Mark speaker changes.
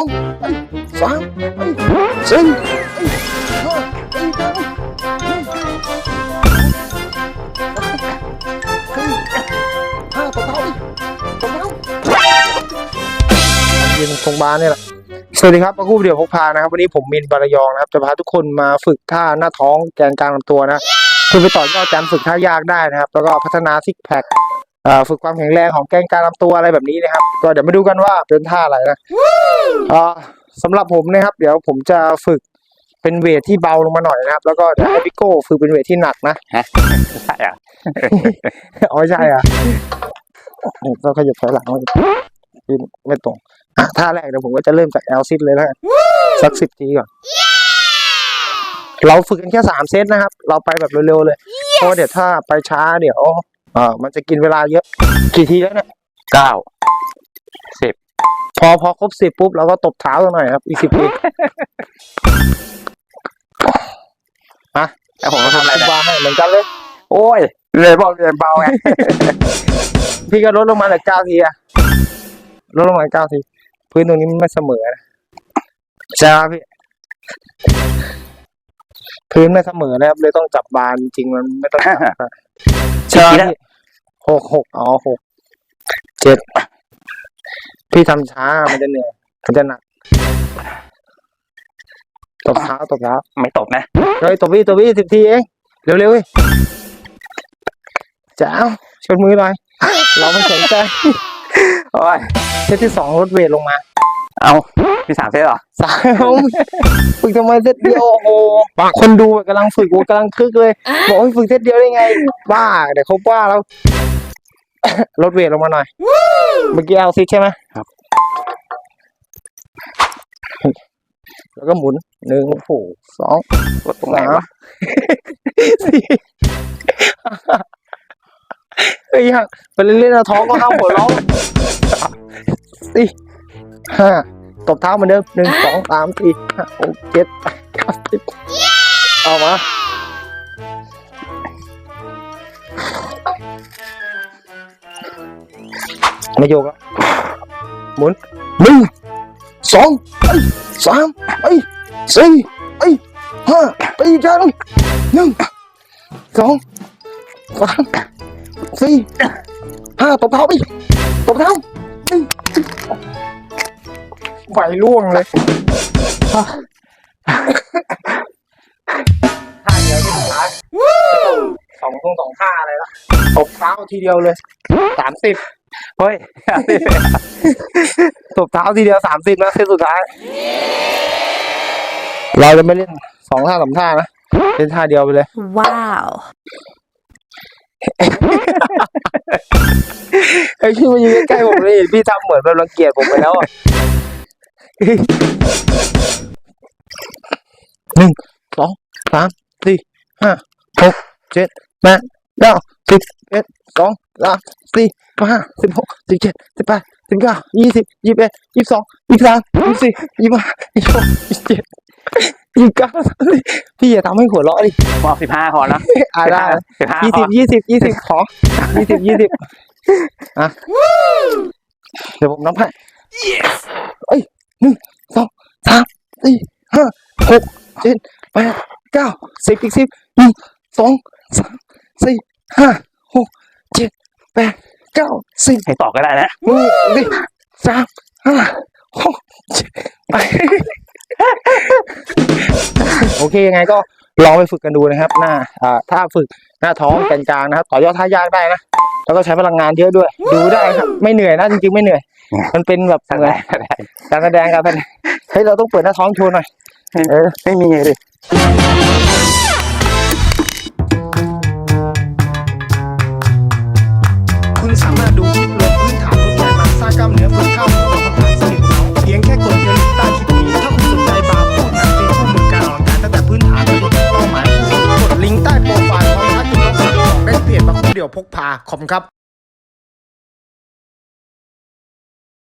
Speaker 1: สามสี่ห้าห้าตบเท้าดิตบเท้ายืนตรงบานนี่แหละสวัสดีครับมาคู่เดี่ยวพกพานะครับวันนี้ผมมินบารยองนะครับ จะพาทุกคนมาฝึกท่าหน้าท้องแกนกลางลำตัวนะเพื่อไปต่อยอดการฝึกท่ายากได้นะครับ แล้วก็พัฒนาซิกแพค ฝึกความแข็งแรงของแกนกลางลำตัวอะไรแบบนี้นะครับ ก็เดี๋ยวมาดูกันว่าเป็นท่าอะไรนะเอ่อสำหรับผมนะครับ เดี๋ยวผมจะฝึกเป็นเวทที่เบาลงมาหน่อยนะครับ แล้วก็เดี๋ยวให้พี่โก้ฝึกเป็นเวทที่หนักนะ
Speaker 2: ใช่อะ
Speaker 1: อ๋อใช่อะต้องขยับถอยหลังมายืนไม่ตรงอะท่าแรกเดี๋ยวผมก็จะเริ่มจากแอลซิดเลยแล้วกันสักสิบทีก่อนเราฝึกกันแค่สามเซตนะครับ เราไปแบบเร็วๆเลย เพราะว่าเดี๋ยวถ้าไปช้าเดี๋ยวเอ่อมันจะกินเวลาเยอะ กี่ทีแล้วเนี่ย
Speaker 2: เก้า
Speaker 1: พอพอครบสิบปุ๊บเราก็ตบเท้ากันหน่อยครับ อีกสิบที
Speaker 2: แล้วผมก็ทำอะไร
Speaker 1: คุณ
Speaker 2: เนี่ย
Speaker 1: วางให้เหมือนกันเลย
Speaker 2: โอ้ยเลยบอกเลยเบาไง
Speaker 1: พี่ก็ลดลงมาเหลือเก้าทีอะลดลงมาเหลือเก้าที พื้นตรงนี้มันไม่เสมอนะใช่ครับพี่ พื้นไม่เสมอนะครับเลยต้องจับบานจริงๆมันไม่ต้องจับนะ ใช่ไหมพี่หกหกอ๋อหกเจ็ดพี่ทำช้ามันจะเหนื่อยมันจะหนักตบเท้าตบเท้า
Speaker 2: ไม่ตกนะ
Speaker 1: เฮ้ยตบพี่ตบพี่สิบทีเองเร็วๆเว้ยจ้าวชนมือหน่อย เราไม่สนใจ
Speaker 2: โอ้ย
Speaker 1: เซตที่สองลดเวทลงมา
Speaker 2: เอา พี่สามเซตเหรอ
Speaker 1: สามฝึกทำไมเซตเดียวโอ้โหคนดูกำลังฝึกโอ้กำลังคึกเลย บอกให้ฝึกเซตเดียวได้ไง บ้า เดี๋ยวเขาบ้าแล้วลดเวทลงมาหน่อย เมื่อกี้เอาซิใช่ไหม
Speaker 2: ครับ
Speaker 1: แล้วก็หมุนหนึ่งโอ้โหสอง
Speaker 2: กดตรงไหนวะ
Speaker 1: สี่เฮ้ยยังไปเล่นๆนะท้องก็ห้ามหัวเราะสี่ห้าต บเท้าเหมือนเดิมหนึ่งสองสามสี่ห้าหกเจ็ดแปดเก้าสิบเอามาไม่โยกแล้วหมุนหนึ่งสองไอ้สามไอ้สี่ไอ้ห้าไปอีกจังหนึ่งสองสามสี่ห้าตบเท้าไปตบเท้าหนึ่ง ไหวล่วงเลยท่าเดียวที่สุดท้ายสองตรงสองท่าอะไรล่ะตบเท้าทีเดียวเลยสามสิบ
Speaker 2: เฮ้ย
Speaker 1: ตบเท้าทีเดียวสามสิบนะเซตสุดท้าย เราจะไม่เล่นสองท่าสามท่านะเล่นท่าเดียวไปเลย
Speaker 3: Wow.
Speaker 1: ไอ้ยพี่มายืนใกล้ๆผมเลยพี่ทำเหมือนแบบรังเกียจผมไปแล้วอะ หนึ่งสองสามสี่ห้าหกเจ็ดแปดเก้าสิบเอ็ดสองสามสี่ห้าสิบหกสิบเจ็ดสิบแปดสิบเก้ายี่สิบยี่สิบเอ็ดยี่สิบสองยี่สิบสามยี่สิบสี่ยี่สิบห้ายี่สิบหกยี่สิบเจ็ดยี่สิบเก้าพี่อย่าทำให้หัวเราะดิ
Speaker 2: บอกสิบห้าพอนะ
Speaker 1: อ่าได้นะ
Speaker 2: สิบห้า
Speaker 1: ยี่สิ
Speaker 2: บ
Speaker 1: ยี่สิบยี่สิบขอยี่สิบยี่สิบอะเดี๋ยวผมนับให้เอ้ย หนึ่งสองสามสี่ห้าหกเจ็ดแปดเก้าสิบอีกสิบหนึ่งสองสามสี่ห้าหกเจ็ดแปดเก้าสิบ
Speaker 2: ให้ต่อก็ได้นะ
Speaker 1: หนึ่งสิสามห้าหกเจ็ดแปดโอเคยังไงก็ลองไปฝึกกันดูนะครับ หน้าอ่าถ้าฝึกหน้าท้องแกนกลางนะครับ ต่อยอดท่ายากได้นะ แล้วก็ใช้พลังงานเยอะด้วย ดูได้ครับไม่เหนื่อยนะจริงๆไม่เหนื่อย มันเป็นแบบ
Speaker 2: สัก
Speaker 1: เหมือน
Speaker 2: ได้ก็ได้
Speaker 1: การแสดงการแสดงเฮ้ยเราต้องเปิดหน้าท้องโชว์หน่อยเออ
Speaker 2: ไม่มีเลย
Speaker 1: คุณสามารถดูคลิปลงพื้นฐานทุกอย่างมาสร้างกล้ามเนื้อฝึกเข้าของประธา พกพาคอมครับ